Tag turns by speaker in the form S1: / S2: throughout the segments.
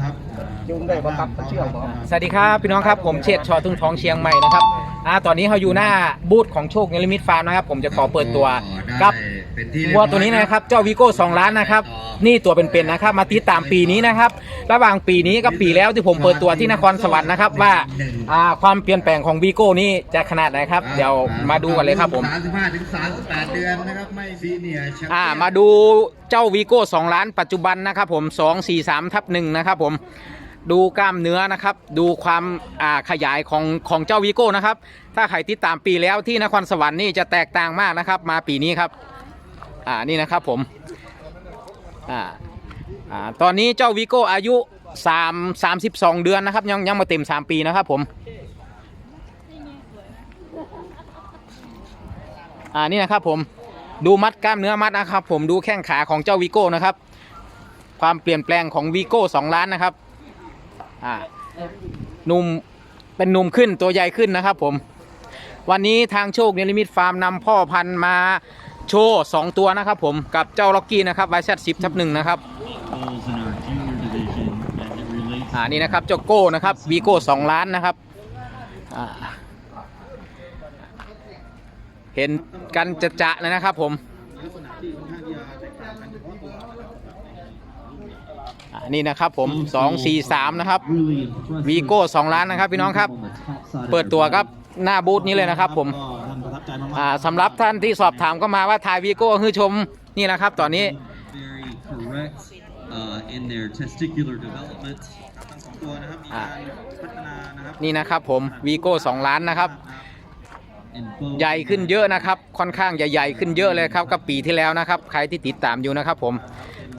S1: นะครับ
S2: จูงได้บ่ครับเชื่อบ่
S3: สวัสดีครับพี่น้องครับผมเชษฐ์ชอทุ่งทองเชียงใหม่นะครับอ่าตอนนี้เราอยู่หน้าบูธของโชคเนลิมิตฟาร์มนะครับ ผมจะขอเปิดตัวกับ
S1: เป็นที่
S3: วัวตัวนี้นะครับเจ้าวีโก้2ล้านนะครับนี่ตัวเป็นๆนะครับมาติดตามปีนี้นะครับ ระหว่างปีนี้กับปีแล้วที่ผมเปิดตัวที่นครสวรรค์นะครับว่าอ่าความเปลี่ยนแปลงของวีโก้นี้จะขนาดไหนครับเดี๋ยวมาดูกันเลยครับผม
S1: สามสิบห้าถึงสามสิบแปดเดือนนะครับไม่ซีเนียร์แชมป์
S3: อ่ามาดูเจ้าวีโก้2ล้านปัจจุบันนะครับผม2 4 3ทับหนึ่งนะครับผมดูกล้ามเนื้อนะครับ ดูความอ่าขยายของของเจ้าวีโก้นะครับ ถ้าใครติดตามปีแล้วที่นครสวรรค์นี่จะแตกต่างมากนะครับ มาปีนี้ครับ อ่านี่นะครับผมอ่าอ่าตอนนี้เจ้าวีโก้อายุ3 32เดือนนะครับ ยังยังมาเต็ม3ปีนะครับผมอ่านี่นะครับผมดูมัดกล้ามเนื้อมัดนะครับ ผมดูแข้งขาของเจ้าวีโก้นะครับ ความเปลี่ยนแปลงของวีโก้สองล้านนะครับอ่าหนุ่มเป็นหนุ่มขึ้นตัวใหญ่ขึ้นนะครับผมวันนี้ทางโชคเนลิมิตฟาร์มนำพ่อพันธุ์มา โชว์สองตัวนะครับผมกับเจ้าล็อกกี้นะครับไวซ์สิบทับหนึ่งนะครับอ่านี่นะครับเจ้าโก้นะครับวีโก้สองล้านนะครับเห็นกันจะจะเลยนะครับผมนี่นะครับผม 2 4 3 นะครับวีโก้2ล้านนะครับพี่น้องครับ เปิดตัวครับ หน้าบูธนี้เลยนะครับผม
S4: ก็ท่านประทับใจมากๆ
S3: อ่าสำหรับท่านที่สอบถามก็มาว่าถ่ายวีโก้คือชมนี่นะครับตอนนี้
S4: very correct uh, in their testicular development
S1: ทั้งสองตัวนะครับมี
S3: อ่า
S1: การพัฒนานะครับ
S3: นี่นะครับผมวีโก้2ล้านนะครับ
S4: in both
S3: ใหญ่ขึ้นเยอะนะครับ ค่อนข้างใหญ่ๆขึ้นเยอะเลยครับกับปีที่แล้วนะครับ ใครที่ติดตามอยู่นะครับผม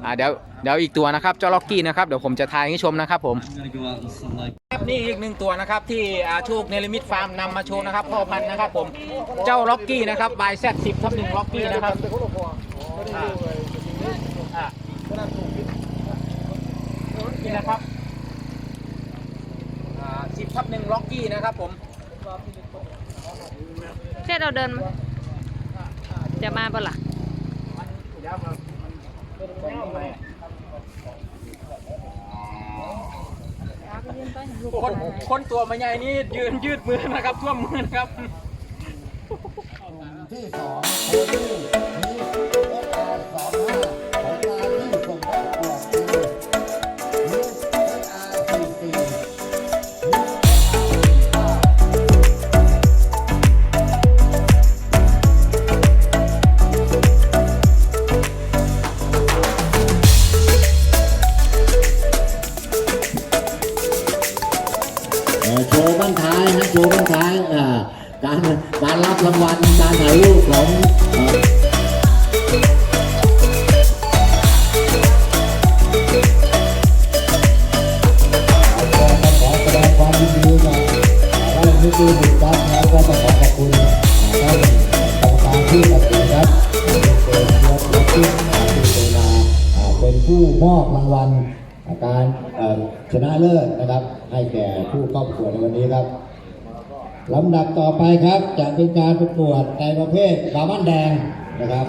S3: อ่าเดี๋ยว เดี๋ยวอีกตัวนะครับเจ้าล็อกกี้นะครับเดี๋ยวผมจะทายให้ชมนะครับผมครับนี่อีกหนึ่งตัวนะครับที่อาโชคเนลิมิตฟาร์มนำมาโชว์นะครับพ่อพันธุ์นะครับผมเจ้าล็อกกี้นะครับบายแซดสิบทับหนึ่งล็อกกี้นะครับนี่นะครับสิบทับหนึ่งล็อกกี้นะครับผม
S5: เช่เราเดินจะมาปะล่ะ
S3: คนคนตัวมันใหญ่นี่ยืนยืดมือนะครับท่วมมือนะครับ
S6: ที่สอง รางวัลการถ่ายรูปของเอ่อขอแสดงความยินดีกับท่านผู้มีบุญครับแล้วก็ต้องขอขอบคุณท่านกรรมการที่ตัดสินครับเป็นเรติและที่ที่เวลาเป็นผู้มอบรางวัลการชนะเลิศนะครับ ให้แก่ผู้เข้าประกวในวันนี้ครับ ลำดับต่อไปครับ จะเป็นการประกวดในประเภทบาร์มันแดงนะครับ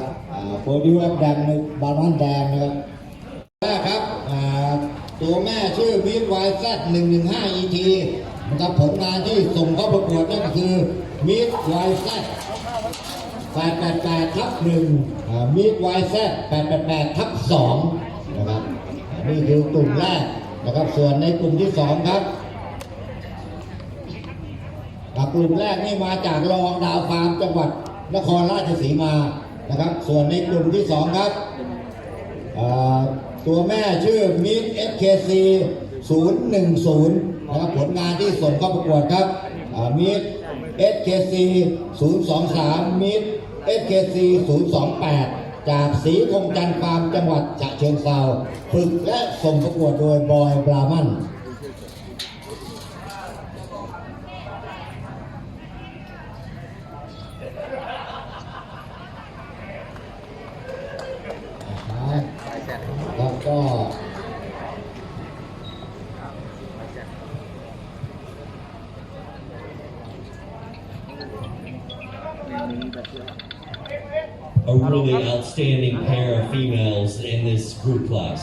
S6: โปรดิวแอปแดงในบาร์มันแดงนะครับแรกครับตัวแม่ชื่อวีวายแซดหนึ่งหนึ่งห้าอีทีนะครับผลงานที่ส่งเข้าประกวดนั่นก็คือมีดวายแซดแปดแปดแปดทับหนึ่งมีดวายแซดแปดแปดแปดทับสองนะครับนี่คือกลุ่มแรกนะครับ ส่วนในกลุ่มที่สองครับ ครับกลุ่มแรกนี่มาจากรองดาวฟาร์มจังหวัดนครราชสีมานะครับ ส่วนในกลุ่มที่สองครับ ตัวแม่ชื่อมิด FKC 010นย์หนึ่งศูนย์นะครับผลงานที่ส่งเข้าประกวดครับมิด SKC 023มิด SKC 028จากสีคงจันทร์ฟาร์มจังหวัดฉะเชิงเทราฝึกและส่งประกวดโดยบอยบรามัน แล้วก็
S7: a really outstanding pair of females in this group class.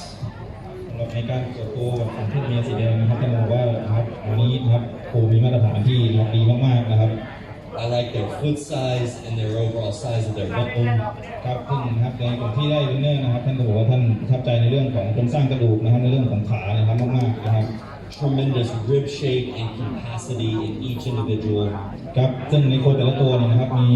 S1: สำหรับใน
S7: การตรวจโคของเพศเมียสีแดงนะครับท่านบอกว่านะครับวันนี้นะครับโคมีมาตรฐานที่นะครับดีมากๆนะครับ
S8: I like their foot size and their overall size of their bone.
S7: ครับซึ่งนะครับในกลุ่มที่ได้วินเนอร์นะครับท่านก็บอกว่าท่านประทับใจในเรื่องของโครงสร้างกระดูกนะครับในเรื่องของขานะครับมากๆนะครับ
S8: Tremendous rib shape and capacity in each individual.
S7: ครับซึ่งในโคแต่ละตัวเนี่ยนะครับมี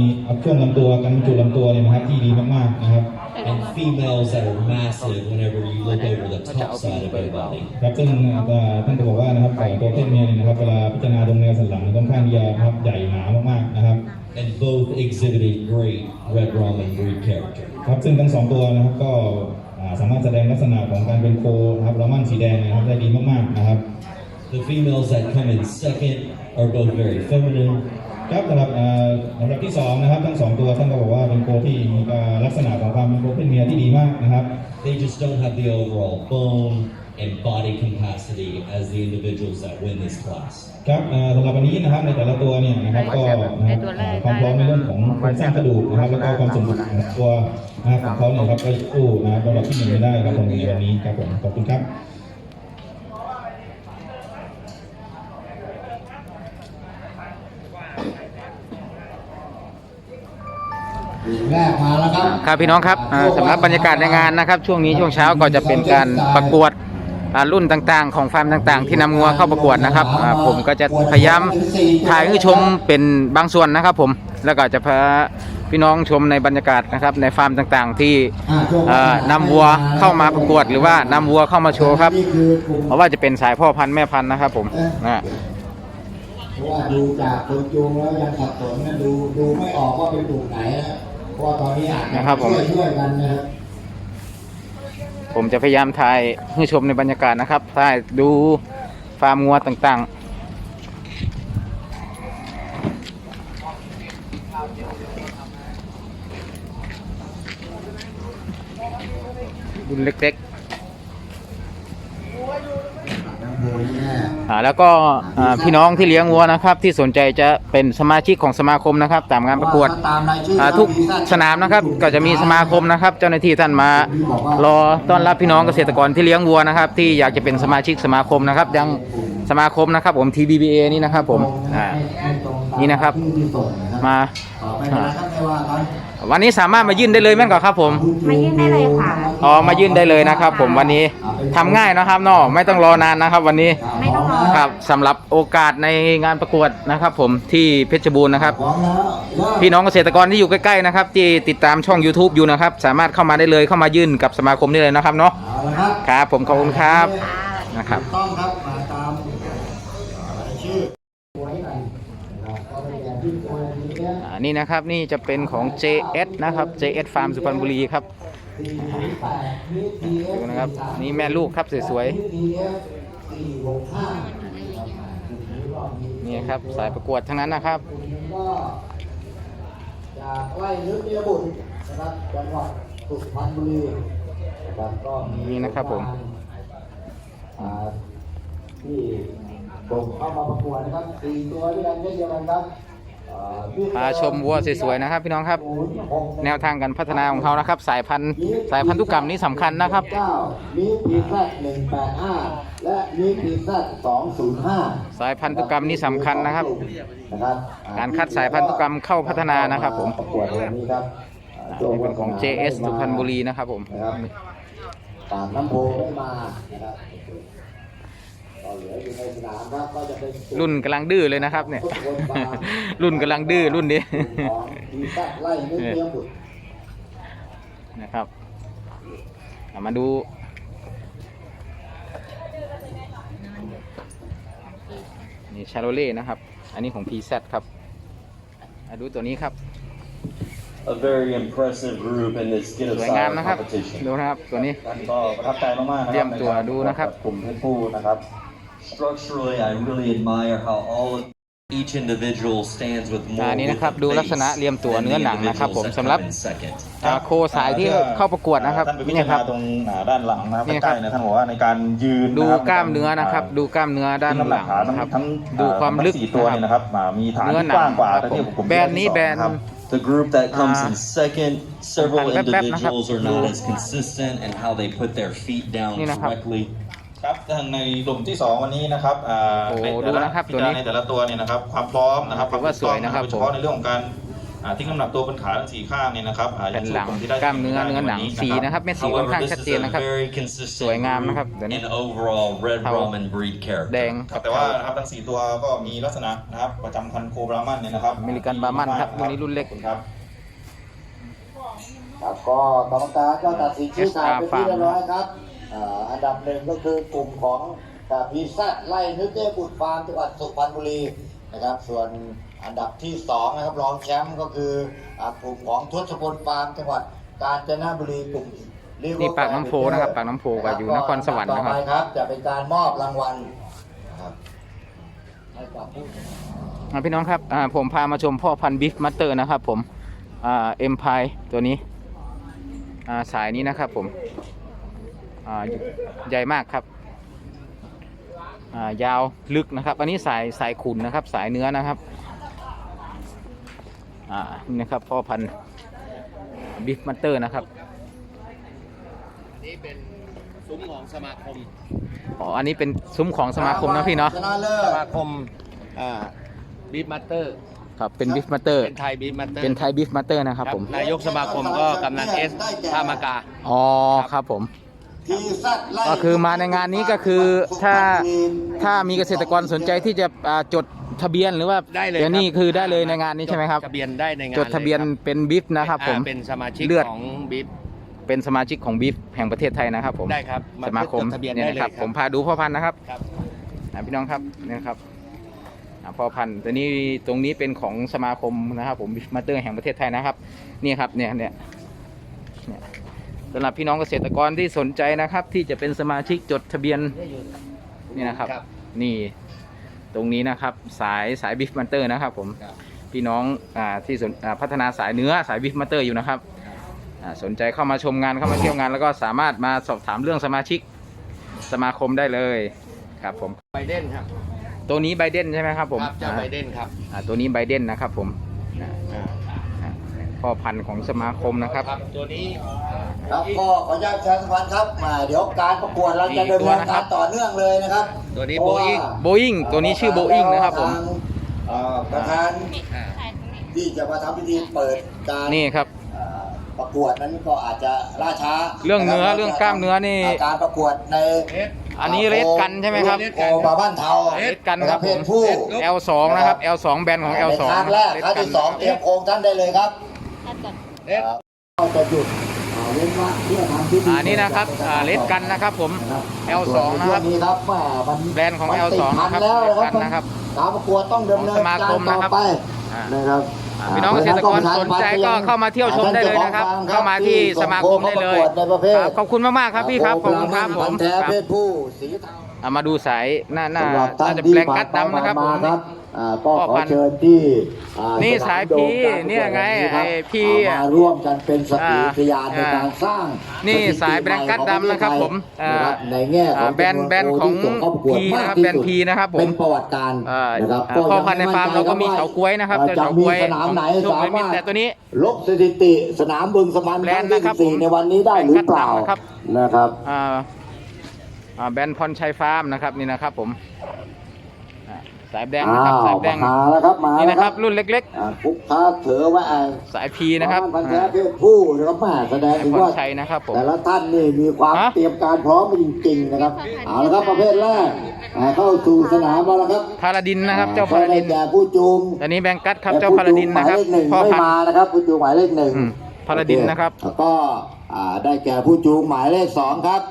S7: ช่วงลำตัวการบรรจุลำตัวเนี่ยนะครับที่ดีมากๆนะครับ
S8: And females that are massive whenever you look over the top side of their body.
S7: ครับซึ่งเอ่อท่านก็บอกว่านะครับของตัวเพศเมียเนี่ยนะครับเวลาพิจารณาตรงแนวสันหลังเนี่ยค่อนข้างที่จะนะครับใหญ่หนามากๆนะครับ
S8: And both exhibited great red ramen breed character.
S7: ครับซึ่งทั้งสองตัวนะครับก็อ่าสามารถแสดงลักษณะของการเป็นโคนะครับรามันสีแดงเนะครับได้ดีมากๆนะครับ
S8: The females that come in second are both very feminine.
S7: ครับสำหรับเอ่อสำหรับที่สองนะครับทั้งสองตัวท่านก็บอกว่าเป็นโคที่มีลักษณะของความเป็นโคเพศเมียที่ดีมากนะครับ
S8: They just don't have the overall bone and body capacity as the individuals that win this class.
S7: ครับเอ่อสำหรับวันนี้นะครับในแต่ละตัวเนี่ยนะครับก็นะครับเอ่อความพร้อมในเรื่องของโครงสร้างกระดูกนะครับแล้วก็ความสมบูรณ์ของตัวนะครับของเขาเนี่ยครับก็สู้นะครับระดับที่หนึ่งไม่ได้ครับผมในวันนี้ครับผมขอบคุณครับ
S6: แรกมาแล้วครับ
S3: ครับพี่น้องครับอ่าสำหรับบรรยากาศในงานนะครับ ช่วงนี้ช่วงเช้าก็จะเป็นการประกวดอ่า รุ่นต่างๆ ของฟาร์มต่างๆ ที่นำงัวเข้าประกวดนะครับอ่าผมก็จะพยายามถ่ายให้ชมเป็นบางส่วนนะครับ ผมแล้วก็จะพาพี่น้องชมในบรรยากาศนะครับในฟาร์มต่างๆ ที่เอ่อนำวัวเข้ามาประกวด หรือว่านำวัวเข้ามาโชว์ครับ
S6: นี่คือกลุ่ม
S3: เพราะว่าจะเป็นสายพ่อพันธุ์แม่พันธุ์นะครับ ผมนะ
S6: เพราะว่าดูจากคนจูงแล้วยังสับสนนะดูดูไม่ออกว่าเป็นกลุ่มไหนนะเพราะว่าตอนนี้อาจจะ
S3: นะครับผม
S6: ช่วยช่วยกันนะครับ
S3: ผมจะพยายามถ่ายให้ชมในบรรยากาศนะครับถ่ายดูฟาร์มงัวต่างๆรุ่นเล็กำ
S6: โวยแน่
S3: ๆ อ่าแล้วก็อ่าพี่น้องที่เลี้ยงวัวนะครับ ที่สนใจจะเป็นสมาชิกของสมาคมนะครับ ตามงานประกวด
S6: ตามรายชื่อ
S3: อ่าทุกสนามนะครับ ก็จะมีสมาคมนะครับ เจ้าหน้าที่ท่านมารอต้อนรับพี่น้องเกษตรกรที่เลี้ยงวัวนะครับ ที่อยากจะเป็นสมาชิกสมาคมนะครับยังสมาคมนะครับผม TBBA นี่นะครับผมอ่า
S6: ให้ตรงตาม
S3: นี่นะครับ
S6: ที่ที่ส่งนะครับ
S3: มา
S6: ต่อไปนะครับไม่ว่ากัน
S3: วันนี้สามารถมายื่นได้เลยแม่นก่อนครับผม
S5: มายื่นได้เลยค่ะ
S3: อ๋อมายื่นได้เลยนะครับ ผมวันนี้ ทำง่ายนะครับเนาะไม่ต้องรอนานนะครับ วันนี้
S5: ไม่ต้องรอ
S3: ครับสำหรับโอกาสในงานประกวดนะครับ ผมที่เพชรบูรณ์นะครับ
S6: พร้อมแล้วเริ่ม
S3: พี่น้องเกษตรกรที่อยู่ใกล้ๆนะครับที่ติดตามช่อง YouTube อยู่นะครับ สามารถเข้ามาได้เลยเข้ามายื่นกับสมาคมได้เลยนะครับเนาะ
S6: เอาละครับ
S3: ครับผมขอบคุณครับนะครับ
S6: ถูกต้องครับมาตามรายชื่อไว้กันนะครับก็เป็นอย่างที่ควรนี้เนี่ย
S3: อ่านี่นะครับนี่จะเป็นของ JS นะครับ JS Farm สุพรรณบุรีครับ
S6: สี่แป ดนิดเดียว
S3: ดูนะครับ นี่แม่ลูกครับสวย
S6: นิดเดียวสี่หกห้า
S3: ๆนี่ครับสายประกวดทั้งนั้นนะครับ
S6: ก็จากไล่นึกเมียบุตรนะครับจังหวัดสุพรรณบุรีนะครับก็มี
S3: นี่นะครับผม
S6: อ่าที่ส่งเข้ามาประกวดนะครับสี่ตัวด้วยกันเช่นเดียวกันครับอ่าที่
S3: พาชมวัวสวยๆนะครับ พี่น้องครับ แนวทางการพัฒนาของเขานะครับ สายพันธุ์สายพันธุกรรมนี้สำคัญนะครับ
S6: เก้ามีพีแซดหนึ่งแปดห้าและมีพีแซดสองศูนย์ห้า
S3: สายพันธุกรรมนี้สำคัญนะครับ
S6: นะครับ
S3: การคัดสายพันธุกรรมเข้าพัฒนานะครับ ผม
S6: ประกวดวันนี้ครับอ่า
S3: อ่านี่เป็นของ JS สุพรรณบุรีนะครับผม
S6: นะครับปากน้ำโพได้มานะครับ รับก็จะเป็น
S3: รุ่นกำลังดื้อเลยนะครับ เนี่ย รุ่นกำลังดื้อรุ่นนี้
S6: ของทีมชาติไล่นึกเมียบุตร
S3: นะครับเอามาดูนี่ชาโรเล่นะครับ อันนี้ของ PZ ครับมาดูตัวนี้ครับ
S8: A very impressive group in this
S3: สวยงามนะครับดูนะครับ ตัวนี้
S7: ท่านก็ประทับใจมากๆนะค
S3: เตรี
S7: รั
S3: ยมตัวดูนะครับ
S7: กลุ่มเพศผู้นะครับ
S8: Structurally, I really admire how all of each individual stands with
S3: อ่า
S8: more
S3: นี่
S8: width
S3: นะครับ
S8: of
S3: ดูลักษณะ
S8: base
S3: เรียมตัว
S8: than the
S3: เนื้อหนังนะครับ ผม
S8: individuals that
S3: สำหรับ
S8: come in second.
S3: อ่าโคสายที่เข้าประกวดนะครับ
S7: ท่านไปพิ
S3: เนี่
S7: จายร
S3: ครั
S7: ณา
S3: บ
S7: ตรงอ่าด้านหลังนะครับ
S3: นี่
S7: ใก
S3: ครั
S7: ล้
S3: บ
S7: ๆนะท่านบอกว่าในการยืน
S3: ดู
S7: นะครับ
S3: กล้ามเนื้อนะครับ ดูกล้ามเนื้อด้าน
S7: น้ำ
S3: ห
S7: หนั
S3: ลั
S7: ก
S3: ง
S7: ขาทั้ง
S3: นะครับ
S7: ทั้ง
S3: ดูความลึก
S7: ทั้งสี่ตัวเนี่ยนะครับอ่ามีฐาน
S3: เนื้อ
S7: ที่
S3: หนั
S7: กว้างกว่า
S3: ครับ
S7: ที่
S3: ผม
S7: ผม
S3: แบรนด์นี้แบรนด์
S7: ครับ
S8: The group that comes
S3: Ah.
S8: in second, several
S3: Bukan beb-beb นะครับ
S8: individuals are
S3: ดู
S8: not as consistent in how they put their feet down
S3: นี่นะครับ
S8: correctly.
S7: ครับในกลุ่มที่ 2 วันนี้นะครับอ่า
S3: โอ้
S7: ใน
S3: ดู
S7: แต่ละ
S3: นะครับ
S7: พิ
S3: ตัว
S7: จาร
S3: นี้
S7: ณาในแต่ละตัวเนี่ยนะครับความพร้อมนะครับ
S3: ถือว่าสวยนะครับ
S7: โดยเฉพาะในเรื่องของการอ่าทิ้งน้ำหนักตัวบนขาทั้งสี่ข้างเนี่ยนะครับอ่า
S3: เป็นหลัง
S7: อย่างที่ได้
S3: กล้ามเนื้อ
S7: ได้
S3: เนื้อหนัง
S7: ใวั
S3: สีนะครับเม็ดสีค่อนข้าง
S8: However,
S3: ชัด
S8: this
S3: เจ
S8: is
S3: น
S8: a
S3: นะครับ
S8: very consistent
S3: สวยงามนะครับเดี๋ยวนี้
S8: in overall red
S3: เทา
S8: Roman breed
S3: แด
S8: character.
S3: ง
S7: ครั
S3: กั
S7: บบแต่ว่านะครับทั้งสี่ตัวก็มีลักษณะนะครับประจำพันธุ์โคบรามันเนี่ยนะครับ
S3: อเมริกันบรามันครับรุ่นนี้รุ่นเล็ก
S7: ขอบคุณครับ
S6: ครับก็กรรมการก็ตัดสินชี้ขาดเป็นที่เรียบร้อยครับ อ่าอันดับหนึ่งก็คือกลุ่มของพีซัดไล่นึกเด้บุตรฟาร์มจังหวัดสุพรรณบุรีนะครับ ส่วนอันดับที่สองนะครับรองแชมป์ก็คืออ่ากลุ่มของทศพลฟาร์มจังหวัดกาญจนบุรีกลุ่ม River
S3: นี่ปากน้ำโพนะครับ ปากน้ำโพก็อยู่นครสวรรค์นะครับ
S6: ต่อไปครับ จะเป็นการมอบรางวัลนะครับให้กับผู้
S3: อ่าพี่น้องครับอ่าผมพามาชมพ่อพันธุ์บิฟมัตเตอร์นะครับผมอ่าเอ็มพายตัวนี้อ่าสายนี้นะครับผมอ่า ใหญ่มากครับอ่ายาวลึกนะครับ อันนี้สายสายขุนนะครับ สายเนื้อนะครับอ่านี่นะครับพ่อพันธุ์บิฟมัตเตอร์นะครับนี่เป็นซุ้มของสมาคมอ๋ออันนี้เป็นซุ้มของสมาคมนะพี่เนาะ
S6: ชนะเลิศ
S2: สมาคมอ่าบีฟมาสเตอร์
S3: ครับเป็นบิฟมัตเตอร์
S2: เป็นไทยบีฟมาสเตอร์
S3: เป็นไทยบิฟมัตเตอร์นะครับผม
S2: นายกสมาคมก็กำนันเอสท่ามากา
S3: อ๋อครับผม
S6: ทีซัดไล่
S3: ก็คือมาในงานนี้ก็คือถ้าถ้ามีเกษตรกรสนใจที่จะอ่าจดทะเบียนหรือว่า
S2: ได้เลย
S3: เดี๋ยวนี้
S2: ครับ
S3: คือได้เลยในงานนี้ใช่ไหมครับ
S2: จทะเบียนได้ในงาน
S3: จดทะเบียน
S2: ลค
S3: เป็นบิฟนะครับผม
S2: อ่าเป็นสมาชิก
S3: เลือด
S2: ของบีฟ
S3: เป็นสมาชิกของบิฟแห่งประเทศไทยนะครับผม
S2: ได้ครับ
S3: สมาคม
S2: จดทะเบียน
S3: เนี่ย
S2: ได้
S3: นะ
S2: เลย
S3: ครับ
S2: ครับ
S3: ผมพาดูพ่อพันธุ์นะครับ
S2: ครับ
S3: อ่าพี่น้องครับเนี่ยนะครับอ่าพ่อพันธุ์ตัวนี้ตรงนี้เป็นของสมาคมนะครับผมบิฟมาเตอร์แห่งประเทศไทยนะครับ นี่ครับเนี่ยเนี่ยเนี่ย สำหรับพี่น้องเกษตรกรที่สนใจนะครับ ที่จะเป็นสมาชิกจดทะเบียนนี่นะครับ
S2: ครับ
S3: นี่ตรงนี้นะครับสายสายบิฟมันเตอร์นะครับ ผม
S2: ครับ
S3: พี่น้องอ่าที่สนอ่าพัฒนาสายเนื้อสายบิฟมันเตอร์อยู่นะครับอ่าสนใจเข้ามาชมงานเข้ามาเที่ยวงาน แล้วก็สามารถมาสอบถามเรื่องสมาชิกสมาคมได้เลยครับผม
S2: ไบเดนครับ
S3: ตัวนี้ไบเดนใช่ไหมครับผม
S2: ครับเจ้า
S3: อ่า
S2: ไบเดนครับ
S3: อ่าตัวนี้ไบเดนนะครับผมอ่าอ่า พ่อพันธุ์ของสมาคมนะครับ
S2: ครับตัวนี้
S6: ครับก็ขออนุญาตประชาสัมพันธ์ครับมาเดี๋ยวการประกวดเราจะดำเนินการต่อเนื่องเลยนะครับ
S2: ตัวนี้
S6: เพราะว่า
S2: Boeing
S3: โบอิงตัวนี้ชื่อโบอิงนะครับผม
S6: ทางเอ่อประธานที่จะมาทำพิธีเปิดการ
S3: นี่ครับ
S6: เอ่อประกวดนั้นก็อาจจะล่าช้า
S3: เรื่องเนื้อเรื่องกล้ามเนื้อนี่
S6: การประกวดใน
S3: อันนี้เรดกันใช่ไหมครับ
S6: โอบาบ้านเทา
S3: เรดกันครับ
S6: เพ
S3: ผม
S6: ศผู้
S3: L2 นะครับ L2 แบรนด์ของ L2
S6: ในครั้งแรก
S3: เรด
S6: ครั้ง
S3: กัน
S6: ที่สองเตรียมโครงท่านได้เลยครับ
S2: เอ๊ะ
S6: เราจะหยุดอ่าเว้นว่างเพื่อทำพิธี
S3: อ่านี่นะครับอ่าเรดกันนะครับผม L2 นะครับ
S6: ส่วในช่วงนี้ครับแหม่มัน
S3: แบรนด์ของ
S6: มั
S3: L2
S6: ติดพัน
S3: นะครับ
S6: แล้ว
S3: เรดกัน
S6: มั
S3: นะครับ
S6: การประกวดต้องดำเนิน
S3: ของสมา
S6: การ
S3: คม
S6: ต่
S3: นะ
S6: อ
S3: ครับ
S6: ไป
S3: อ่าน
S6: นะครับ
S3: อ่าพี่น้องเกษตรกรสนใจก็เข้ามาเที่ยวชมได้เลยนะครับ เข้ามาที่สมาคมได้เลย
S6: ในประเภท
S3: ครับขอบคุณมากๆครับพี่ครับขอบคุณครับผม
S6: พันธุ์แท้
S3: ครับ
S6: เพศผู้สีเทา
S3: เอามาดูสายหน้าหน้า
S6: สำหรับท่า
S3: น่านจะ
S6: ที่
S3: แปลง
S6: ผ่า
S3: กั
S6: น
S3: ด
S6: ไป
S3: ดำนะครับผม
S6: ผ่านมาครับ อ่าก็
S3: พ่อ
S6: ขอ
S3: พันธุ์
S6: เชิญที่อ่า
S3: นี่
S6: สถ
S3: สาย
S6: โด่ง
S3: พี่
S6: การประกวด
S3: เนี่ยไง
S6: แห่ครับ
S3: ไอ้พี่
S6: เอามาร่วมกันเป็นสกิล
S3: อ่า
S6: ทยานในการสร้าง
S3: นี่
S6: ถิติ
S3: สายแบรนด์กัดดำนะครับผมอ่า
S6: นะครับในแง่ของ
S3: อ่าแบรนด์แบรนด์ของ
S6: จำนวนโที่ส่เข้าประกวด
S3: P
S6: มาก
S3: นะครับ
S6: ที่
S3: แบรนด์
S6: สุด
S3: P นะครับผม
S6: เป็นประวัติการ
S3: อ่า
S6: นะครับ
S3: อ่าพ่อพันธุ์ในฟาร์มเราก็มีเฉาก๊วยนะครับ
S6: อ่
S3: แต่
S6: จะ
S3: เฉา
S6: มี
S3: ก๊วย
S6: สนามไหน
S3: ของ
S6: สามารถ
S3: แต่ตัวนี้
S6: ลบสถิติสนามบึงสมัน
S3: แบร
S6: ครั้
S3: น
S6: ง
S3: ด์
S6: ที่
S3: นะครับ
S6: สี่
S3: ผม
S6: ในวันนี้ได้หรือเปล่า
S3: แบรนด์กัดดำนะครับ
S6: นะครับ
S3: อ่าอ่าแบรนด์พรชัยฟาร์มนะครับนี่นะครับผมอ่า สายแดงนะครับสายแดง
S6: มาแล้วครับมา
S3: นี่
S6: แล้ว
S3: นะครับรุ่นเล็ก
S6: อ่าคุกค้าเถอว่าอ่า
S3: ๆสาย P นะครับ
S6: พันธุ์แท้
S3: อ่า
S6: เพศผู้นะครับแม่แสดงถึง
S3: พร
S6: ว่า
S3: ชัยนะครับผม
S6: แต่ละท่านนี่มีความ
S3: ฮะ
S6: เตรียมการพร้อมจริงๆนะครับเอาละครับประเภทแรกอ่าเข้าสู่สนามแล้วนะครับ
S3: พาราดินนะครับ เจ้าพาราดิน
S6: ได้แก่ผู้จูง
S3: อันนี้แบงกัดครับ
S6: และ
S3: เจ้าพาราดินนะครับ
S6: ผู้จูงหมายเลขหนึ่ง
S3: พ่อ
S6: ไม่
S3: พัน
S6: มา
S3: ธุ์
S6: นะครับผู้จูงหมายเลขหนึ่ง
S3: อืมพาราดินนะครับ
S6: แล้วก็อ่าได้แก่ผู้จูงหมายเลขสองครับ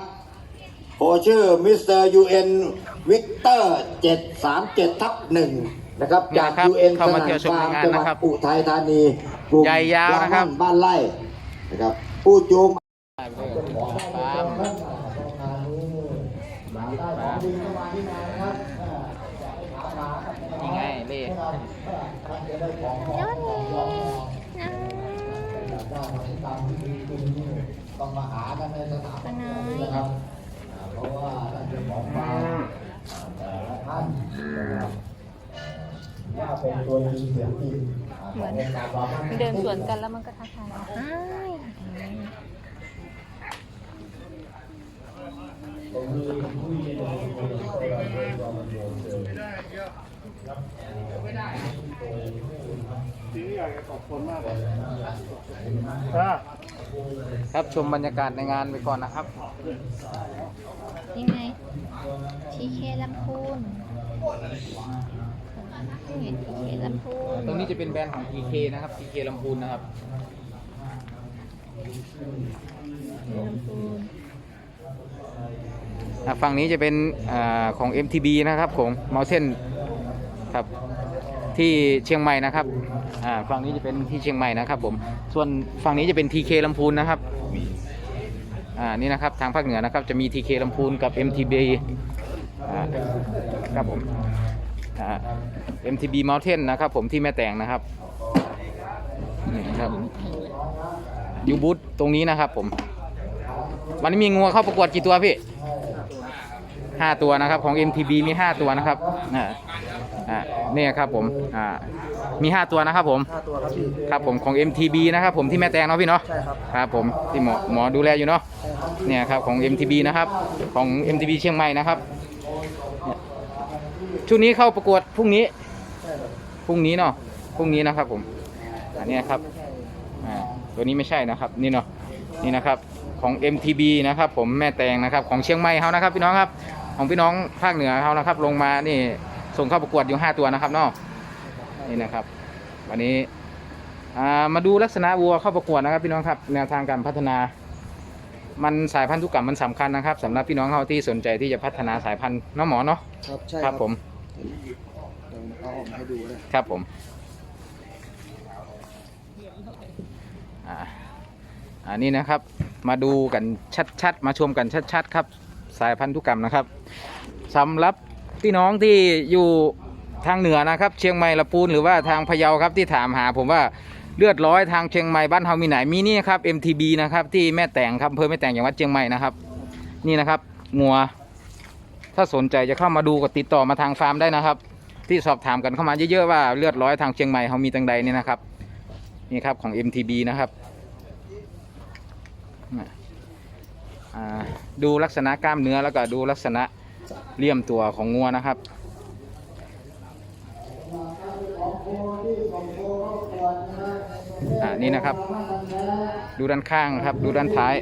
S6: โคชื่อมิสเตอร์ยูเอ็น วิกเตอร์เจ็ดสามเจ็ดทับหนึ่งนะครับ
S3: นี่
S6: จาก
S3: นะครับ
S6: ยูเอ็น
S3: เข้า
S6: ส
S3: มา
S6: นา
S3: เที่ยว
S6: ม
S3: ชม
S6: ฟาร์ม
S3: ในงาน
S6: จังหวั
S3: นะครับ
S6: ดอุทัยธานีกลุ่ม
S3: ใหญ่ยาวนะครับ
S6: บ้านไร่นะครับผู้จูง
S3: นี่ไงเล่
S6: ต้องมาหากันในสถานที่นะครับอ่าเพราะว่าท่านเจ้าของฟาร์มแต่ละท่า นนะครับว่าเป็นตัวจริงเสียงจริงอ่าของวงการฟาร์ม
S5: เดินสวนกันแล้วมันก็ทักทายเราอ้าย
S6: ตรงนี้ผู้ยืน
S3: ครับชมบรรยากาศในงานไปก่อนนะครับ
S2: นี่ไง ทีเคลำพูน นี่ทีเคลำพูน
S3: ตรงนี้จะเป็นแบรนด์ของ TK นะครับ TK ลำพูนนะครับ
S2: ลำพูน
S3: อะฝั่งนี้จะเป็นอาของ MTB นะครับของ Mountain ครับที่เชียงใหม่นะครับอ่าฝั่งนี้จะเป็นที่เชียงใหม่นะครับผม ส่วนฝั่งนี้จะเป็น TK ลำพูนนะครับอ่านี่นะครับทางภาคเหนือนะครับจะมี TK ลำพูนกับ MTB ครับผมอ่า MTB Mountain นะครับผมที่แม่แตงนะครับนี่นะครับยูบูธตรงนี้นะครับผม วันนี้มีงัวเข้าประกวดกี่ตัวพี่ห้าตัวนะครับของ MTB มีห้าตัวนะครับอ่าอ่าเนี่ยครับผมอ่ามีห้าตัวนะครับผม
S9: ห้าตัวครับพี่
S3: ครับผมของ MTB นะครับผมที่แม่แตงเนาะพี่เนาะ
S9: ใช่ครับ
S3: ครับผมที่หมอหมอดูแลอยู่เนาะเนี่ยครับของ MTB นะครับของ MTB เชียงใหม่นะครับเนี่ย ชุดนี้เข้าประกวดพรุ่งนี้พรุ่งนี้เนาะพรุ่งนี้นะครับผมอันนี้นะครับอ่าตัวนี้ไม่ใช่นะครับนี่เนาะนี่นะครับของ MTB นะครับ ผมแม่แตงนะครับ ของเชียงใหม่เขานะครับ พี่น้องครับของพี่น้องภาคเหนือเขานะครับ ลงมานี่ส่งเข้าประกวดอยู่ห้าตัวนะครับเนาะนี่นะครับ วันนี้อ่ามาดูลักษณะวัวเข้าประกวดนะครับ พี่น้องครับแนวทางการพัฒนา มันสายพันธุกรรมมันสำคัญนะครับสำหรับพี่น้องเขาที่สนใจที่จะพัฒนาสายพันธุ์น้องหมอเนาะ
S9: ครับใช่
S3: ครับผม
S9: เดี๋ยวเอาออกมาให้ดูเลย
S3: ครับผมอ่าอันนี้นะครับมาดูกันชัดๆ มาชมกันชัดๆ ครับ สายพันธุกรรมนะครับสำหรับพี่น้องที่อยู่ทางเหนือนะครับ เชียงใหม่ละปูนหรือว่าทางพะเยาครับที่ถามหา ผมว่าเลือดร้อยทางเชียงใหม่บ้านเฮามีไหนมีนี่ครับ MTB นะครับที่แม่แตงครับอำเภอแม่แตงจังหวัดเชียงใหม่นะครับ นี่นะครับงัว ถ้าสนใจจะเข้ามาดูก็ติดต่อมาทางฟาร์มได้นะครับ ที่สอบถามกันเข้ามาเยอะๆว่าเลือดร้อยทางเชียงใหม่เขามีตังใดเนี่ยนะครับนี่ครับของ MTB นะครับดูลักษณะกล้ามเนื้อแล้วก็ดูลักษณะเลี่ยมตัวของงัวนะครับอ่านี่นะครับ ดูด้านข้างครับ ดูด้านท้าย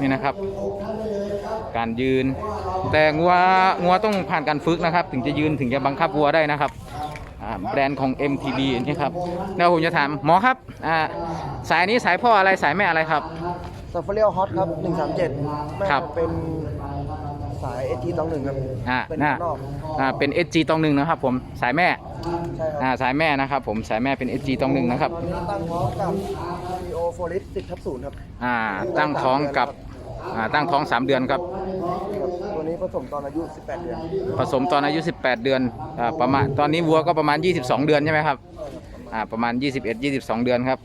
S3: นี่นะครับ การยืน แต่งัวงัวต้องผ่านการฝึกนะครับ ถึงจะยืนถึงจะบังคับวัวได้นะครับอ่าแบรนด์ของ MTB นี่ครับแล้วผมจะถามหมอครับอ่าสายนี้สายพ่ออะไรสายแม่อะไรครับ
S9: ซัฟเฟอร์เรียลฮอตครับ137แม่
S3: ครับ
S9: เป็นสายเอจีต้องหนึ่งครับ
S3: อ่า
S9: เป็น
S3: น่า
S9: ข้างนอก
S3: อ่าเป็น SG ตองหนึ่งนะครับผมสายแม่
S9: ใช่ค
S3: อ่า
S9: รับ
S3: สายแม่นะครับผมสายแม่เป็น SG ตองหนึ่งนะครับ
S9: ตอนนี้ตั้งท้องกับมีโอโฟลิส10ทับ0ครับ
S3: อ่าตั้งท้องกับ อ่าตั้งท้อง 3 เดือนครับ
S9: ครับ ตัวนี้ผสมตอนอายุ 18 เดือน
S3: ผสมตอนอายุ 18 เดือนอ่าประมาณตอนนี้วัวก็ประมาณ 22 เดือนใช่ไหมครับอ่าประมาณ 21 22 เดือนครับ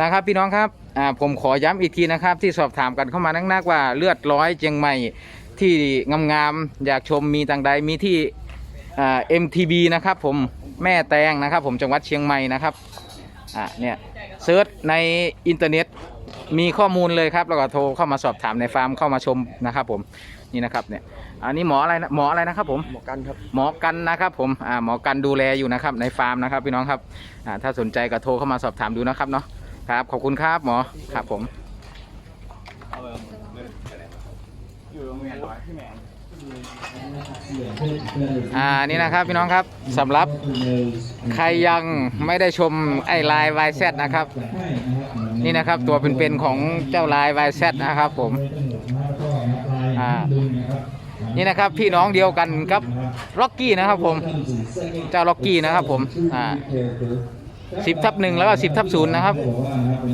S3: นะครับพี่น้องครับอ่าผมขอย้ำอีกทีนะครับที่สอบถามกันเข้ามานักๆว่าเลือดร้อยเจียงใหม่ที่งามๆอยากชมมีต่างใดมีที่อ่า MTB นะครับผมแม่แตงนะครับผมจังหวัดเชียงใหม่นะครับอ่าเนี่ยเซิร์ชในอินเทอร์เน็ต มีข้อมูลเลยครับแล้วก็โทรเข้ามาสอบถามในฟาร์มเข้ามาชมนะครับผมนี่นะครับเนี่ยอันนี้หมออะไรนะหมออะไรนะครับผม
S9: หมอกันครับ
S3: หมอกันนะครับผมอ่าหมอกันดูแลอยู่นะครับในฟาร์มนะครับพี่น้องครับอ่าถ้าสนใจก็โทรเข้ามาสอบถามดูนะครับเนาะครับ ขอบคุณครับหมอครับผมอ่านี่นะครับพี่น้องครับสำหรับใครยังไม่ได้ชมไอ้ลายวายแซนะครับ นี่นะครับตัวเป็นๆของเจ้าลายวายแซนะครับผมอ่านี่นะครับพี่น้องเดียวกันกับล็อกกี้นะครับผมเจ้าล็อกกี้นะครับผมอ่าสิบทับหนึ่งแล้วก็สิบทับศูนย์นะครับ
S7: อ่านะค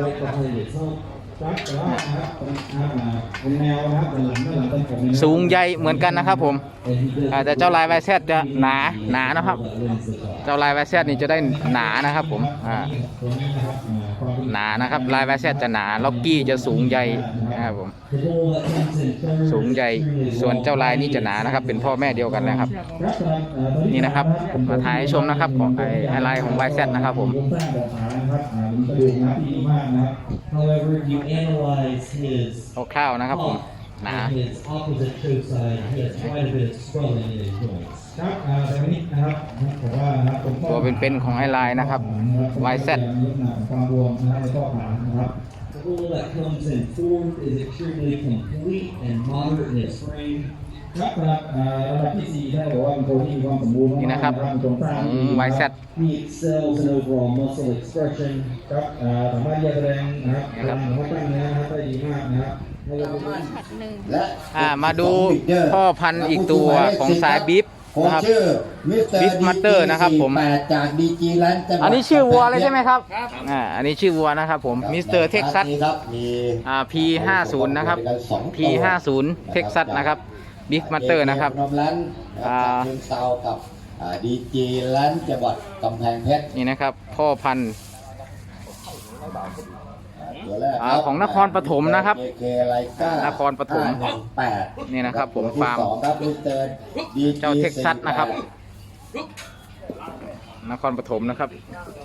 S7: รับเสู
S3: งใหญ่เหมือนกันนะครับผมแต่เจ้าลายไวแซดจะหนาหนานะครับ เจ้าลายไวแซดนี่จะได้หนานะครับผมอ่า หนานะครับ ลายแวเซตจะหนาล็อกกี้จะสูงใหญ่นะครับผมสูงใหญ่ส่วนเจ้าลายนี่จะหนานะครับ เป็นพ่อแม่เดียวกันนะครับ นี่นะครับมาถ่ายให้ชมนะครับของไอลายของ
S7: ไวเซตนะครับผมคร่า
S3: วนะครับผมหนา
S8: and his opposite toe side, he has quite a bit of swelling in his joints.
S7: ครับอ่าแต่วันนี้นะครับผมว่านะครับผมก็
S3: ตัวเป็นๆของไอ้ลายนะครับ YZ
S7: ลักษณะของความรวมนะครับแล้วก็หางนะครับ
S8: The bull that comes in fourth is extremely complete and moderate in its frame.
S7: ครับสำหรับอ่าระดับที่สี่ได้บอกว่าเป็นตัวที่มีความสมบูรณ์มากๆ
S3: นี่นะครับ
S7: โครงสร้าง
S3: ของ
S7: ที่ดี
S3: YZ
S8: He excels in overall muscle expression.
S7: ครับอ่าสามารถที่จะแสดงนะครับ
S3: นี่
S7: แส
S3: ค
S7: ด
S3: รับ
S7: งของกล้ามเนื้อนะครับได้ดีมากนะครับไม่ว่าจะเป็น
S5: ผัดหนึ่ง
S6: และ
S3: อ่ามาดูพ่อพันธุ์อีกตัวของสายบิ๊บ
S6: โค
S3: นะครับ
S6: ชื่อมิสเตอร์
S3: Beef Master นะครับผม
S6: จากดีจีแลนด์จังหวัด
S3: อันนี้ชื่อวัวเลยใช่ไหมครับอ่าอันนี้ชื่อวัวนะครับผมมิสเตอร์เท็กซัส
S6: นี่ครับมี
S3: อ่า P50 นะครับ P50 เท็กซัสนะครับบิ๊กมัตเตอร์นะครับ
S6: นมร้าน
S3: อ่า
S6: เชิงเซากับดีจีแลนด์จังหวัดกำแพงเพชร
S3: นี่นะครับ พ่อพันธุ์
S6: ตัวแรก
S3: อ่าของนครปฐมนะครับ
S6: เจไรก้าน
S3: ครปฐม
S6: แปด
S3: นี่นะครับผม
S6: ตัวที่
S3: ฟาร์ม
S6: สองครับมิสเตอร์ดี
S3: เจ้าเท็กซัสนะครับ นครปฐมนะครับ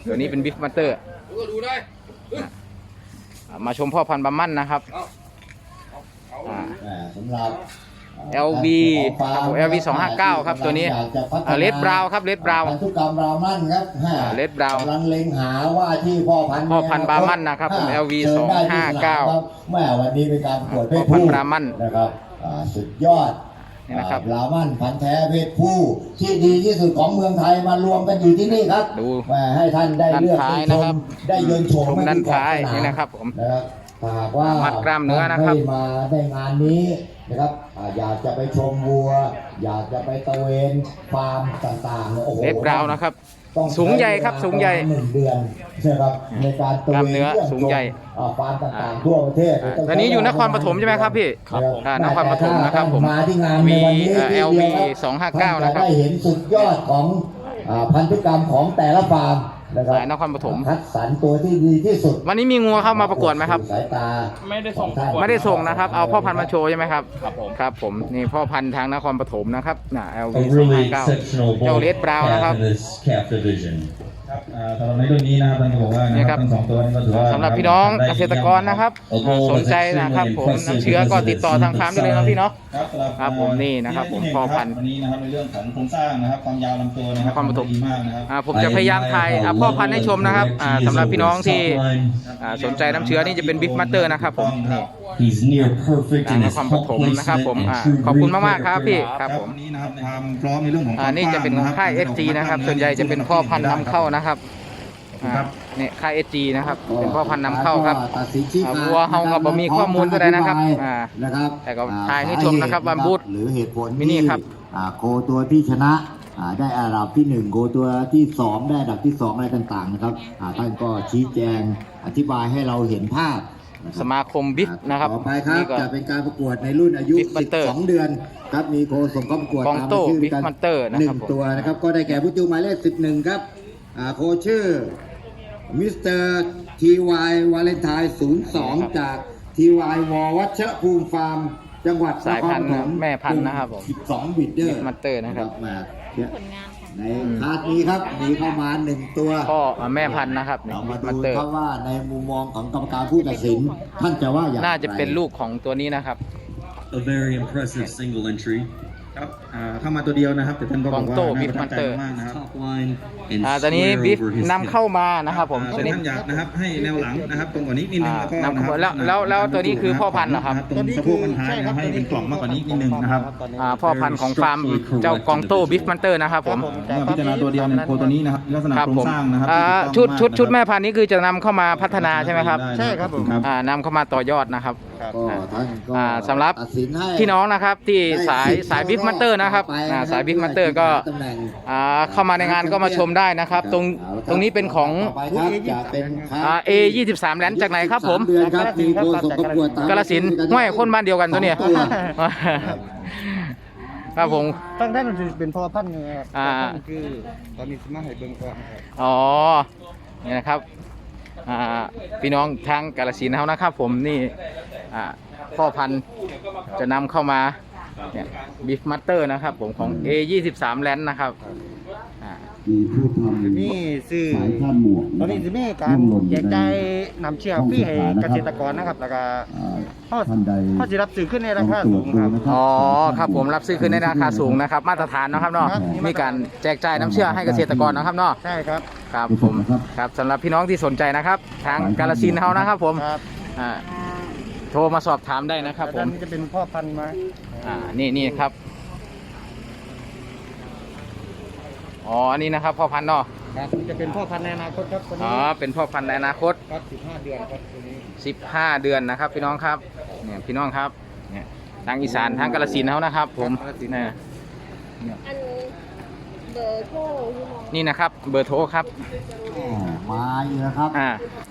S3: ตัวนี้เป็นบิ๊กมัตเตอร์มาชมพ่อพันธุ์บามั่นนะครับอ่า
S6: อ่าสำหรับ
S3: LV ครับผม LV 259 ครับตัวนี้อ่า Red Brown ครับ Red Brown
S6: พันธุกรรมรามันครับห้า
S3: อ่า Red Brown
S6: กำลังเล็งหาว่าที่พ่อพันธุ์
S3: พ่อพันธุ์บาร์มันนะครับผม
S6: ห้
S3: LV
S6: เชิญได้ที่สนามครับ
S3: 259
S6: แม่วันนี้เป็นการประกวดเพศ
S3: พ่อพัน
S6: ผู้
S3: ธุ์บาร์มัน
S6: นะครับอ่าสุดยอด
S3: นี่นะครับ
S6: อ่าบรามันพันธุ์แท้เพศผู้ที่ดีที่สุดของเมืองไทยมารวมกันอยู่ที่นี่ครับ
S3: ดู
S6: แม่ให้ท่านได้เลือก
S3: ด้านท้าย
S6: ช
S3: นะครับ
S6: มได้เยินชม
S3: ชม
S6: ให้
S3: ด้าน
S6: ที่ขอบ
S3: ท้าย
S6: สม
S3: นี่นะครับผม
S6: นะครับถ้าหากว่า
S3: มัดกล้ามเนื้อนะครับ
S6: ท่ไม่มาได้งานนี้ นะครับอ่าอยากจะไปชมวัว อยากจะไปตะเวนฟาร์มต่างๆเนี่ยโอ้โห
S3: เลดบราวน์นะครับ
S6: ต้อง
S3: สูงใหญ่ครับสูงใหญ่
S6: หนึ่งเดือนนะครับในการตะ
S3: กล้าม
S6: เวน
S3: เนื้อ
S6: ยี่ยม
S3: สูงใหญ่
S6: ชมอ่าฟาร์มต่างๆทั่วประเทศ
S3: อ่าตอนนี้อยู่นครปฐมใช่ไหมครับพี่
S6: ครับ
S3: อ่านครปฐมนะครับผม
S6: มาที่งานในวันนี้
S3: V เอ่อ
S6: ที่
S3: LV
S6: เดียวครับ
S3: 259นะครับ
S6: ท่าจได้เห็นสุดยอดของอ่าพันธุกรรมของแต่ละฟาร์มนะครับ
S3: สายนครปฐม
S6: คัดสรรตัวที่ดีที่สุด
S3: วันนี้มีงัวเข้ามาประกวดไหมครับ
S6: สายตาไม่ได้ส่ง
S3: ไม่ได้ส่งนะครับ เอาพ่อพันธุ์มาโชว์ใช่ไหมครับ ครับผมครับผมนี่พ่อพันธุ์ทางนครปฐมนะครับน่ะ LV
S8: A really
S3: 259
S8: exceptional
S3: เจ้า
S8: bull
S3: เลดบราวน์นะครับ
S8: calf in this calf division.
S7: ครับอ่าสำหรับในรุ่นนี้นะครับท่านก็บอกว่านะ
S3: นี่
S7: ค
S3: ครั
S7: รับบทั้งสองตัวนี้ก็ถือว่า
S3: สำหรับพี่น้องเกษตรกรนะครับอ่าสนใจนะครับผมน้ำเชื้อก็ติดต่อทางฟาร์มได้เลยนะพี่เนาะ
S7: ครับสำหรับ
S3: ครับผมนี่นะครับผม
S7: ที่หง
S3: พ่อพันธุ์
S7: วันนี้นะครับในเรื่องของโครงสร้างนะครับความยาวลำตัวนะครับ
S3: นครปฐม
S7: ดีมากนะครับ
S3: อ่าผมจะพยายามถ่ายอ่าพ่อพันธุ์ให้ชมนะครับอ่าสำหรับพี่น้องที่อ่าสนใจน้ำเชื้อนี่จะเป็นบิ๊กมัตเตอร์นะครับผมนี่
S8: He's near perfect
S3: ทาง
S8: in
S3: น
S8: his
S3: ครป
S8: hump
S3: ฐมนะครับ
S8: placement
S3: ผม
S8: and
S3: อ่า
S8: true
S3: ขอบคุณ
S8: breed
S3: มาก ๆ ครับพี่
S8: character.
S3: ครับผม
S7: วันนี้นะครับความพร้อมในเรื่องของ
S3: อ่า นี่จะเป็นของค่าย SG นะครับ ส่วนใหญ่จะเป็นพ่อพันธุ์นำเข้านะครับ อ่า เนี่ยค่าย SG นะครับ เป็นพ่อพันธุ์นำเข้าครับ
S6: ตัดสินชี้ขาด
S3: อ่าวัวเฮากับ่มีข้อมูลก็ได้นะครับอ่า
S6: นะครับ
S3: แต่ก็
S6: อ่
S3: ถ่ายให้ชมนะครับว่าบูธ
S6: หรือเหตุผล
S3: มินิ
S6: ที่
S3: ครับ
S6: อ่าโคตัวที่ชนะอ่าได้อันดับที่หนึ่งโคตัวที่สองได้อันดับที่สองอะไรต่างๆนะครับอ่าท่านก็ชี้แจงอธิบายให้เราเห็นภาพนะค
S3: ส
S6: รับ
S3: มาคมบิ๊กนะครับ
S6: ต่อไปครับ
S3: นี่ก็
S6: จะเป็นการประกวดในรุ่นอายุ
S3: Big Butter
S6: 12 เดือน ครับมีโคส่งเข้าประกวด
S3: กอง
S6: ตาม
S3: โต้
S6: ชื่อ
S3: Big
S6: กัน
S3: Butter นะ
S6: หนึ่
S3: ครับ
S6: ง
S3: ผม
S6: ตัวนะครับ ก็ได้แก่ผู้จูหมายเลข 11 ครับอ่าโคชื่อมิสเตอร์ทีวายวาเลนไทน์02 จากทีวายววัชรภูมิฟาร์ม จังหวัด
S3: สายพันธุ์
S6: ครปฐ
S3: แม่พันธุ์นะครับผม
S6: 12บิดเดอร์
S3: Big Butter นะครับ
S6: มาเนี่ย
S5: ผลงานของ
S6: ในคาดนี้ครับมีเข้ามาหนึ่งตัว
S3: พ่ออ่าแม่พันธุ์นะครับนี่
S6: เรา
S3: บิ๊
S6: มาก
S3: มัต
S6: ดู
S3: เตอร์
S6: ครับว่าในมุมมองของกรรมการผู้ตัดสิน ท่านจะว่าอย่างไร
S3: น่าจะเป็นลูกของตัวนี้นะครับ
S10: A very impressive single entry.
S7: ครับอ่าเข้ามาตัวเดียวนะครับแต่ท่านก็บอกว่า
S3: โต้
S7: น่า
S3: Big
S7: ประทับใจ
S3: Butter
S7: มากนะครับ
S10: Top line and
S3: อ่าตอนนี้
S10: square
S3: บิ๊ก
S10: over his
S3: นำ
S10: hip.
S3: เข้ามานะครับผม
S7: อ่า
S3: ตัวนี้
S7: ท่านอยากนะครับให้แนวหลังนะครับตรงกว่านี้นิดนึง
S3: อ่า
S7: แล้วก็
S3: นำเข้ามา
S7: นะครับ
S3: แล้วแล้วแล้วตัวนี้คือพ่อพันธุ์เหรอครับ
S7: ตรงสะโพกมันท้ายนะครับให้เป็นกล่องมากกว่านี้นิดนึงนะครับ
S3: อ่าพ่อพันธุ์ของฟาร์มเจ้ากองโต้บิ๊กมันเตอร์นะครับผม
S7: เมื่อพิจารณาตัวเดียวในโคตัวนี้นะครับลักษณะ
S3: ครับ
S7: โครง
S3: ผม
S7: สร้างนะครับ
S3: อ่า
S7: ที่
S3: ชุด
S7: ถูกต้อง
S3: ชุดชุดา
S7: ก
S3: แม่พันธุ์นี้คือจะนำเข้ามาพัฒนาใช่ไหมครับ
S7: ใช่ครับผมครับ
S3: อ่านำเข้ามาต่อยอดนะครับ
S6: ก็ท่านก็
S3: อ่าสำหรับ
S6: ตัดสินให้
S3: พี่น้องนะครับที่
S6: ได้
S3: สาย
S6: สิทธิ์
S3: สายบิ๊กมันเตอร์นะครับ
S6: ไป
S3: อ่า
S6: นะครับ
S3: สายบิ๊กมันเตอร์ก็
S6: ตำแหน่ง
S3: อ่าเข้ามาในงานก็มาชมได้นะครับ ตรง
S1: เอาละคบ
S3: ตรงนี้เป็นของ
S1: ต่อไปครับจะเป็นครับ
S3: อ่า A 23แลนด์จากไหนครับผม
S1: สาเดือนครับมีโคศกประกวดตาม
S3: กาลสินธุ์ห้วยคนบ้านเดียวกันตัวเนี่ย
S1: สองตัว
S3: ครับผม
S9: ตั้งแต่มันเป็นพ่อพันธุ์ไงครับ
S3: อ่า
S9: พ่อพันธุ์คือตอนนี้สมาให้เบิ่งก่อนครับ
S3: อ๋อ นี่นะครับ อ่า พี่น้องทางกาลสินธุ์เขานะครับผมนี่อ่า พ่อพันธุ์จะนำเข้ามาเนี่ยบีฟมัตเตอร์นะครับ ผมของ A 23แลนด์นะครับอ่า
S6: มีผู้ทำ
S9: นี่ซื้อ
S6: สายคาดหมวก
S9: ตอนนี้จะมีการแจกจ่ายนำเชือกฟรีให้เกษตรกรนะครับ แล้วก็
S6: อ่า
S9: เขา
S6: ท่านใด
S9: เขาจะรับซื้อขึ้นในราคาสูงครับ
S3: อ๋อครับผมรับซื้อขึ้นในราคาสูงนะครับ มาตรฐานเนาะครับเนาะ
S9: ครับ
S3: มีการแจกจ่ายน้ำเชื่อให้เกษตรกรนะครับเนาะ
S9: ใช่ครับ
S3: ครับผมครับสำหรับพี่น้องที่สนใจนะครับ ทางกาลสินธุ์เขานะครับ ผม
S9: ครับ
S3: อ่า โทรมาสอบถามได้นะครับผ
S9: ด้าน
S3: ม
S9: นี้จะเป็นพ่อพันธุ์มา
S3: อ่า นี่นี่ครับ อ๋อ อันนี้นะครับ พ่อพันธุ์เนาะ
S9: ครับจะเป็นพ่อพันธุ์ในอนาคตครับคน
S3: อ๋อ
S9: นี้
S3: เป็นพ่อพันธุ์ในอนาคต
S9: ครับ15 เดือนครับตัวนี้
S3: 15 เดือนนะครับ พี่น้องครับ เนี่ยพี่น้องครับเนี่ยทางอีสานทางกาลสินธุ์เขานะครับ ผมเนี่ย
S2: อันเบอร์โทรที่มอง
S3: นี่นะครับ เบอร์โทรครับ
S1: อ่ามาอีกแล้วครับ
S3: อ่า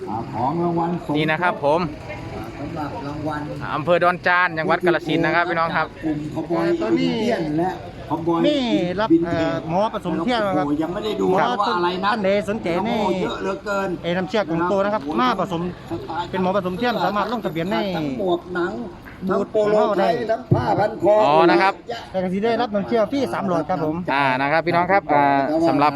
S1: อ่าของรางวัลสม
S3: นี่นะครับ ผม
S1: สำหรับรางวัล
S3: อำเภอดอนจานจังหวัดกาลสินธุ์นะครับพี่น้องครับ
S1: กลุ่มขบอย
S9: ตอนนี้
S1: เทียนและขบอย
S9: นี่รับ
S1: วิน
S9: เอ่
S1: เท
S9: อ
S1: จ
S9: หมอผสมเทียมนะครับ
S1: โอ้โหยังไม่ได้ดู
S9: หมอ
S1: นะว่าอะไรนะ
S9: ท่านใดสนใจใน
S1: โอ้โหเยอะเหลือเกิน
S9: เอน้ำเชือกของตัวนะครับ มาผสม
S1: สไตล์
S9: เป็นหมอผสมเทียมสามารถลงทะเบียนใน
S1: ทั้งหมวกหนัง
S9: บู
S1: ทั้ง
S9: ท
S1: โปโล
S9: ของเรา
S1: ไท
S9: ได้
S1: ยทั้งผ้าพันคอ
S3: อ๋อนะครับ
S9: แต่ก็สิได้รับน้ำเชื่อฟรีสามหลอดครับผม
S3: อ่านะครับพี่น้องครับอ่าสำหรับ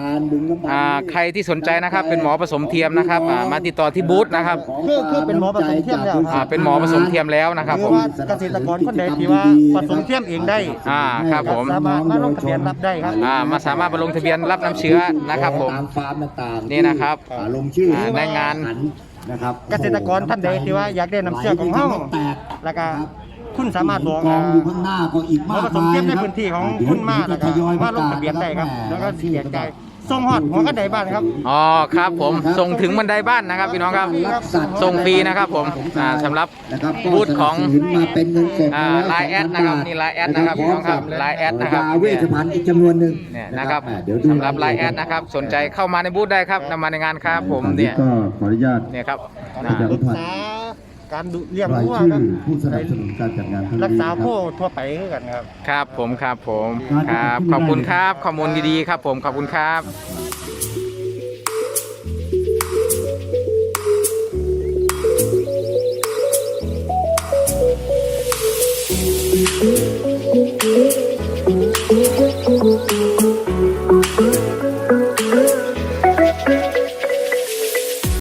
S3: อ่าใครที่สนใจนะครับเป็นหมอผสมเทียมนะครับอ่ามาติดต่อที่บูธนะครับ
S9: คือคือเป็นหมอผสมเทียมแล้วครับ
S3: อ่าเป็นหมอผสมเทียมแล้วนะครับ
S9: ห
S3: ผ
S9: รือ
S3: ม
S9: ว่าเกษตรกรคนใดที่ว่าผสมเทียมเองได้
S3: อ่าครับผม
S9: สามารถมาลงทะเบียนรับได้ครับ
S3: อ่ามาสามารถมาลงทะเบียนรับน้ำเชื้อนะครับผม
S1: ตามฟาร์มต่างๆ
S3: นี่นะครับ
S1: อ่าลงชื่อ
S3: อ่าในงาน
S1: นะครับ
S9: เกษตรกรท่านใดที่ว่าอยากได้น้ำเชื่อของเฮา
S1: แตก
S9: แล้วก็คุณสามารถบอก
S1: กองอยู่ข้างหน้าก็อีก
S9: หมอ
S1: มาก
S9: ผสม
S1: มาย
S9: เทียมใน
S1: รับ
S9: พื้นที่ของ
S1: เดี๋ยว
S9: คุณมา
S1: เดี๋
S9: แล้ว
S1: ยว
S9: ก็
S1: จะทยอย
S9: มาลง
S1: ประกศ
S9: ทะเบียนได้ครับ
S1: แหม
S9: แล้วก็สิแจกจ่าย ส่งฮอดหัวกระไดบ้านครับ
S3: อ๋อครับผมส่งถึงบันไดบ้านนะครับ พี่น้องครับ
S1: รักสัตว์
S3: ส่งฟรีนะครับผมอ่าสำหรับ
S1: นะครับก็
S3: บูธของ
S1: สนับสนุนมาเป็นเงินสด
S3: อ่า
S1: มาแล้ว
S3: ไลน์แอดนะครับนี่ไลน์แอดนะครับพี่น้องครับไลน์แอดนะครับ
S1: ยาเวชภัณฑ์อีกจำนวนหนึ่ง
S3: เนี่ยนะครับ
S1: อ่าเดี๋ยวดู
S3: สำหรับไลน์แอดนะครับสนใจเข้ามาในบูธได้ครับนำมาในงานครับผมเนี่ย
S6: ก็ขออนุญาต
S3: เนี่ยครับ
S6: ประ
S3: อ่า
S6: ชาสั
S9: รั
S6: ม
S9: ก
S6: พันธ์
S9: ษา การดูเรียง
S6: ราย
S9: ว่
S6: อผู้สนับสนุนการจัดงานรั
S9: กษา
S6: นะค
S9: ทั่วไปคือกันครับ
S3: ครับผมครับผมครับขอบคุณครับข้อมูลดีๆครับผมขอบคุณครับ